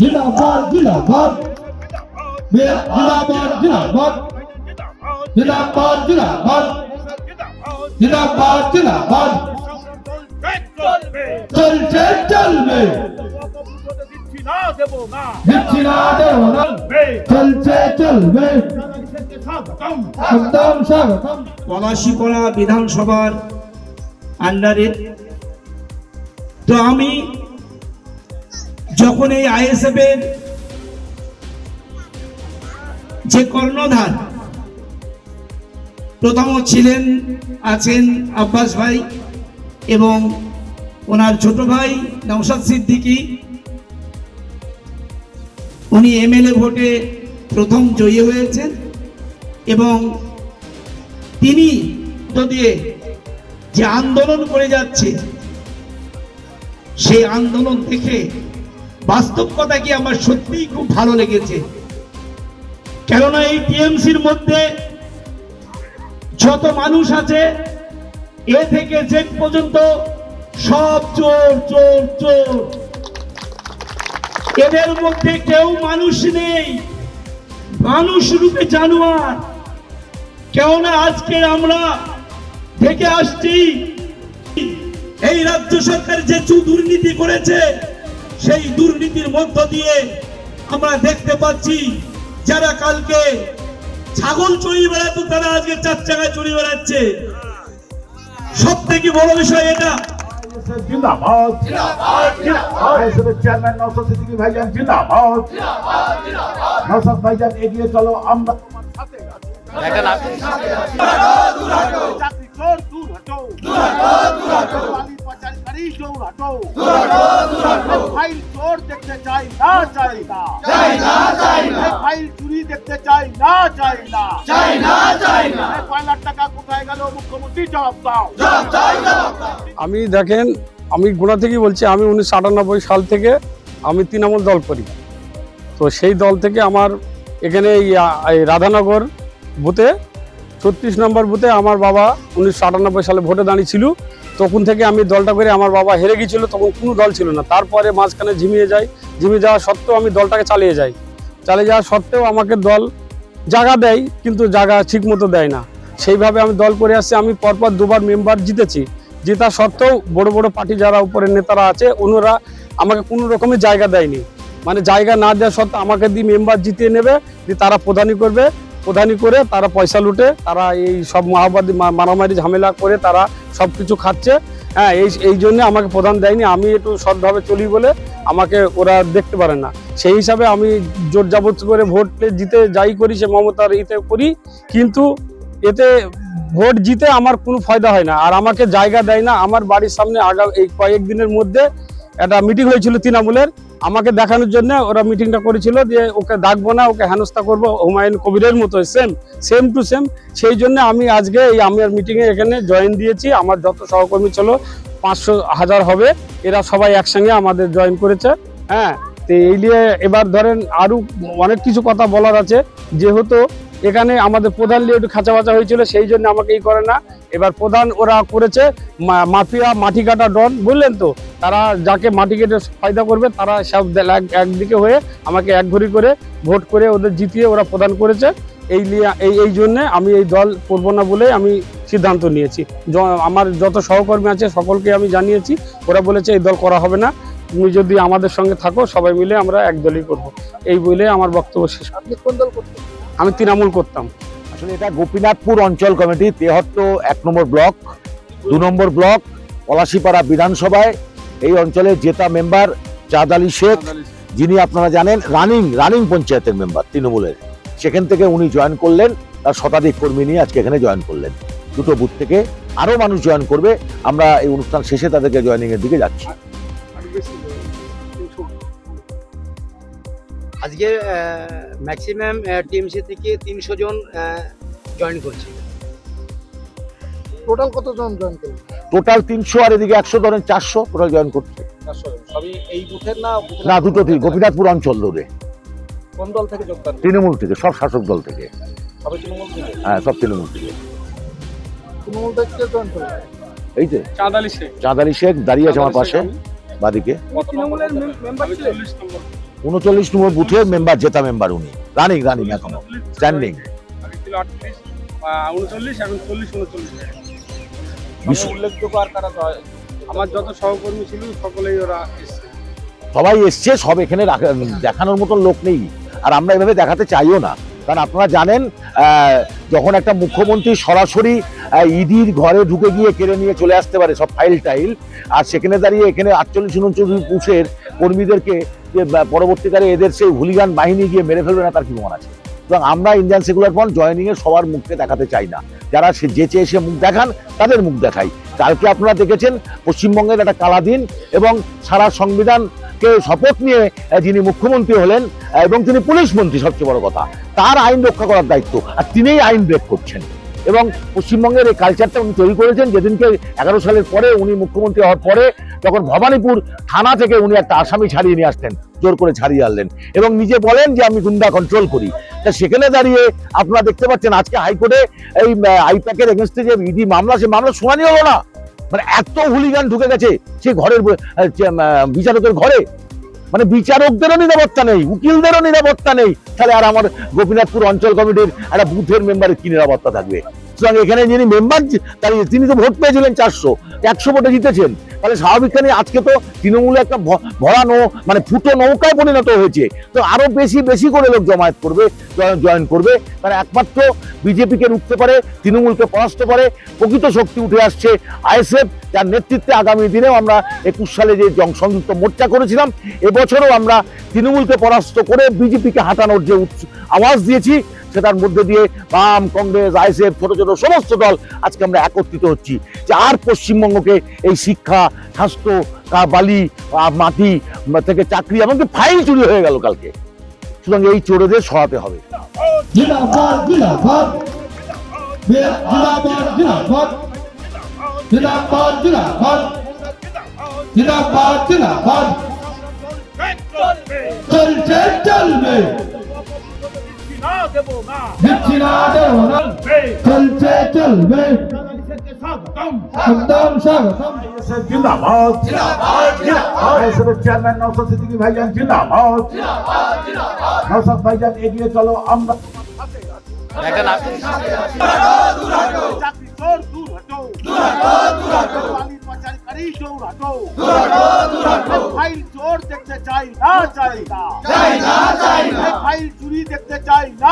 জিন্দাবাদ জিন্দাবাদ। জিন্দাবাদ জিন্দাবাদ। জিন্দাবাদ জিন্দাবাদ। জিন্দাবাদ জিন্দাবাদ। চলছে, চলবে। দিচ্ছি না দেব না চলছে চলবে বিধানসভার আন্ডারে তো আমি যখন এই আইএসএফ এর যে কর্ণধার, প্রথম ছিলেন আছেন আব্বাস ভাই এবং ওনার ছোট ভাই নওশাদ সিদ্দিকী। উনি এমএলএ ভোটে প্রথম জয়ী হয়েছেন এবং তিনি দিয়ে যে আন্দোলন করে যাচ্ছে, সেই আন্দোলন দেখে বাস্তব কথা কি আমার সত্যিই খুব ভালো লেগেছে? কেননা এই টিএমসির মধ্যে যত মানুষ আছে, এ থেকে জেড পর্যন্ত সব চোর চোর চোর। এদের মধ্যে কেউ মানুষ নেই, মানুষ রূপে জানোয়ার। কেননা আজকে আমরা থেকে আসছি, এই রাজ্য সরকার যে চু দুর্নীতি করেছে সেই দুর্নীতির মধ্য দিয়ে আমরা দেখতে পাচ্ছি যারা কালকে ছাগল চড়িয়ে বেড়াতো তারা আজকে চার চাকায় চড়িয়ে বেড়াচ্ছে। সব থেকে বড় বিষয় এটা। চেয়ারম্যান নওশাদ সিদ্দিকী ভাইজান জিন্দাবাদ। ভাইজান এগিয়ে চলো আমরা চাকরি দূর হটো হটো ফাইল চোর দেখতে চাই না চাই না। ফাইল চুরি দেখতে চাই না চাই না। কয় লাখ টাকা কোথায় গেল? মুখ্যমন্ত্রী জবাব দাও। আমি দেখেন আমি গোড়া থেকেই বলছি আমি উনিশশো আটানব্বই সাল থেকে আমি তৃণমূল দল করি। তো সেই দল থেকে আমার এখানে রাধানগর বুথে ছত্রিশ নম্বর বুথে আমার বাবা উনিশশো আটানব্বই সালে ভোটে দাঁড়িয়েছিল। তখন থেকে আমি দলটা করে আমার বাবা হেরে গিয়েছিল, তখন কোনো দল ছিল না। তারপরে মাঝখানে ঝিমিয়ে যায় ঝিমিয়ে যাওয়া সত্ত্বেও আমি দলটাকে চালিয়ে যাই। চালিয়ে যাওয়া সত্ত্বেও আমাকে দল জায়গা দেয়, কিন্তু জায়গা ঠিক মতো দেয় না। সেইভাবে আমি দল করে আসছি। আমি পরপর দুবার মেম্বার জিতেছি। জেতা সত্ত্বেও বড় বড় পার্টি যারা উপরের নেতারা আছে ওনারা আমাকে কোনো রকমের জায়গা দেয়নি। মানে জায়গা না দেওয়া সত্ত্বেও আমাকে দিয়ে মেম্বার জিতিয়ে নেবে, দিয়ে তারা প্রধানী করবে। প্রধানী করে তারা পয়সা লুটে, তারা এই সব মাহবাদী মা- মারামারি ঝামেলা করে তারা সব কিছু খাচ্ছে। হ্যাঁ এই এই জন্য আমাকে প্রধান দেয়নি। আমি একটু সৎভাবে চলি বলে আমাকে ওরা দেখতে পারে না। সেই হিসাবে আমি জোর যাবত করে ভোট জিতে যাই করি, সে মমতার ইতে করি। কিন্তু এতে ভোট জিতে আমার কোনো ফায়দা হয় না। আর আমাকে জায়গা দেয় না। আমার বাড়ির সামনে আগা, এই কয়েকদিনের মধ্যে একটা মিটিং হয়েছিল তৃণমূলের। আমাকে দেখানোর জন্য ওরা মিটিংটা করেছিল যে ওকে ডাকবো না, ওকে হেনস্থা করব, হুমায়ুন কবিরের মতো সেম সেম টু সেম সেই জন্য আমি আজকে এই আমার মিটিংয়ে এখানে জয়েন দিয়েছি। আমার যত সহকর্মী ছিল, পাঁচশো হাজার হবে। এরা সবাই একসঙ্গে আমাদের জয়েন করেছে। হ্যাঁ তো এই নিয়ে এবার ধরেন আরও অনেক কিছু কথা বলার আছে। যেহেতু এখানে আমাদের প্রধান নিয়ে একটু খাঁচা বাচা হয়েছিল, সেই জন্য আমাকে এই করে না। এবার প্রধান ওরা করেছে মাফিয়া মাটি কাটা ডন, বুঝলেন তো? তারা যাকে মাটি কেটে ফায়দা করবে, তারা সব এক- একদিকে হয়ে আমাকে এক ঘড়ি করে ভোট করে ওদের জিতিয়ে ওরা প্রদান করেছে। এই নিয়ে, এই এই জন্যে আমি এই দল করব না বলে আমি সিদ্ধান্ত নিয়েছি। আমার যত সহকর্মী আছে সকলকে আমি জানিয়েছি, ওরা বলেছে এই দল করা হবে না। তুমি যদি আমাদের সঙ্গে থাকো, সবাই মিলে আমরা এক দলই করব। এই বলে আমার বক্তব্য শেষ কোন দল করতেন আমি তৃণমূল করতাম। আসলে এটা গোপীনাথপুর অঞ্চল কমিটি তেহট্ট এক নম্বর ব্লক দু নম্বর ব্লক পলাশিপাড়া বিধানসভায়। এই অঞ্চলের জেতা মেম্বার চাঁদ আলী শেখ যিনি আপনারা জানেন রানিং রানিং পঞ্চায়েতের মেম্বার তৃণমূলের। সেখান থেকে উনি জয়েন করলেন তার শতাধিক কর্মী নিয়ে আজকে এখানে জয়েন করলেন। দুটো বুথ থেকে আরও মানুষ জয়েন করবে আমরা এই অনুষ্ঠান শেষে তাদেরকে জয়েনিং এর দিকে যাচ্ছি। আজকে ম্যাক্সিমাম টিএমসি থেকে তিনশো জন জয়েন করছে। টোটাল কতজন জয়েন করবে টোটাল তিনশো আর এদিকে একশো ধরেন চারশো টোটাল জয়েন করছে। না দুটো গোপীনাথপুর অঞ্চল ধরে কোন দল থেকে যোগদান? তৃণমূল থেকে সব শাসক দল থেকে। হ্যাঁ সব তৃণমূল থেকে। তৃণমূল থেকে জয়েন করবে এই যে চাঁদালি শেখ। চাঁদ আলী শেখ দাঁড়িয়ে আছে আমার পাশে বাদিকে। তৃণমূলের মেম্বার ছিলেন উনচল্লিশ নম্বর বুথের মেম্বার জেতা মেম্বার উনি। রানিং রানিং এখনও। স্ট্যান্ডিং আমার যত সহকর্মী ছিল সকলেই ওরা সবাই এসছে সব এখানে দেখানোর মতন লোক নেই। আর আমরা এভাবে দেখাতে চাইও না। কারণ আপনারা জানেন যখন একটা মুখ্যমন্ত্রী সরাসরি ইডির ঘরে ঢুকে গিয়ে কেড়ে নিয়ে চলে আসতে পারে সব ফাইল টাইল আর সেখানে দাঁড়িয়ে এখানে আটচল্লিশ উনচল্লিশ পুষের কর্মীদেরকে যে পরবর্তীকালে এদের সেই হুলিগান বাহিনী গিয়ে মেরে ফেলবে না, তার কি প্রমাণ আছে? সুতরাং আমরা ইন্ডিয়ান সেকুলার ফ্রন্ট জয়নিং এর সবার মুখকে দেখাতে চাই না। যারা সে যেচে এসে মুখ দেখান, তাদের মুখ দেখাই। কালকে আপনারা দেখেছেন, পশ্চিমবঙ্গের একটা কালা দিন এবং সারা সংবিধানকে শপথ নিয়ে যিনি মুখ্যমন্ত্রী হলেন এবং তিনি পুলিশ মন্ত্রী সবচেয়ে বড় কথা, তার আইন রক্ষা করার দায়িত্ব, আর তিনিই আইন ব্রেক করছেন। এবং পশ্চিমবঙ্গের এই কালচারটা উনি তৈরি করেছেন। যেদিনকে এগারো সালের পরে উনি মুখ্যমন্ত্রী হওয়ার পরে তখন ভবানীপুর থানা থেকে উনি একটা আসামি ছাড়িয়ে নিয়ে আসতেন, জোর করে ছাড়িয়ে আনলেন এবং নিজে বলেন যে আমি গুন্ডা কন্ট্রোল করি। তা সেখানে দাঁড়িয়ে আপনারা দেখতে পাচ্ছেন, আজকে হাইকোর্টে এই আইপ্যাকের এগেনস্টে যে ইডি মামলা, সে মামলা শুনানি হলো না। মানে এত হুলিগান ঢুকে গেছে, সে ঘরের বিচারকের ঘরে। মানে বিচারকদেরও নিরাপত্তা নেই, উকিলদেরও নিরাপত্তা নেই। তাহলে আর আমার গোপীনাথপুর অঞ্চল কমিটির একটা বুথের মেম্বারের কি নিরাপত্তা থাকবে? সুতরাং এখানে যিনি মেম্বার তিনি তো ভোট পেয়েছিলেন চারশো, একশো ভোটে জিতেছেন। তাহলে স্বাভাবিকখানে আজকে তো তৃণমূলে একটা ভরা নৌ মানে ফুটো নৌকায় পরিণত হয়েছে। তো আরও বেশি বেশি করে লোক জমায়েত করবে জয়েন করবে। তারা একমাত্র বিজেপিকে রুখতে পারে, তৃণমূলকে পরাস্ত করে, প্রকৃত শক্তি উঠে আসছে আইএসএফ। যার নেতৃত্বে আগামী দিনেও আমরা একুশ সালে যে সংযুক্ত মোর্চা করেছিলাম, এবছরও আমরা তৃণমূলকে পরাস্ত করে বিজেপিকে হাঁটানোর যে আওয়াজ দিয়েছি সেটার মধ্যে দিয়ে বাম, কংগ্রেস, আইএসএফ, ছোট ছোট সমস্ত দল আজকে আমরা একত্রিত হচ্ছি যে আর পশ্চিমবঙ্গকে এই শিক্ষা, স্বাস্থ্য বালি মাটি থেকে চাকরি এমনকি ফাইল চুরি হয়ে গেল কালকে। সুতরাং এই চোরেদের সরাতে হবে। জিন্দাবাদ জিন্দাবাদ। हिचकिनाते होना चलते चल बे एकदम सब जिंदाबाद जिंदाबाद जिंदाबाद चेयरमैन नौसद सिद्दीकी भाईजान जिंदाबाद जिंदाबाद जिंदाबाद नौसद भाईजान এগিয়ে চলো আমরা একটা নাম চাকরি চোর দূর হটো দূর হটো দূর হটো খালি পাচার করি চোর হটো দূর হটো দূর হটো ফাইল চোর দেখতে চাই না চাই না চাই না চাই না ফাইল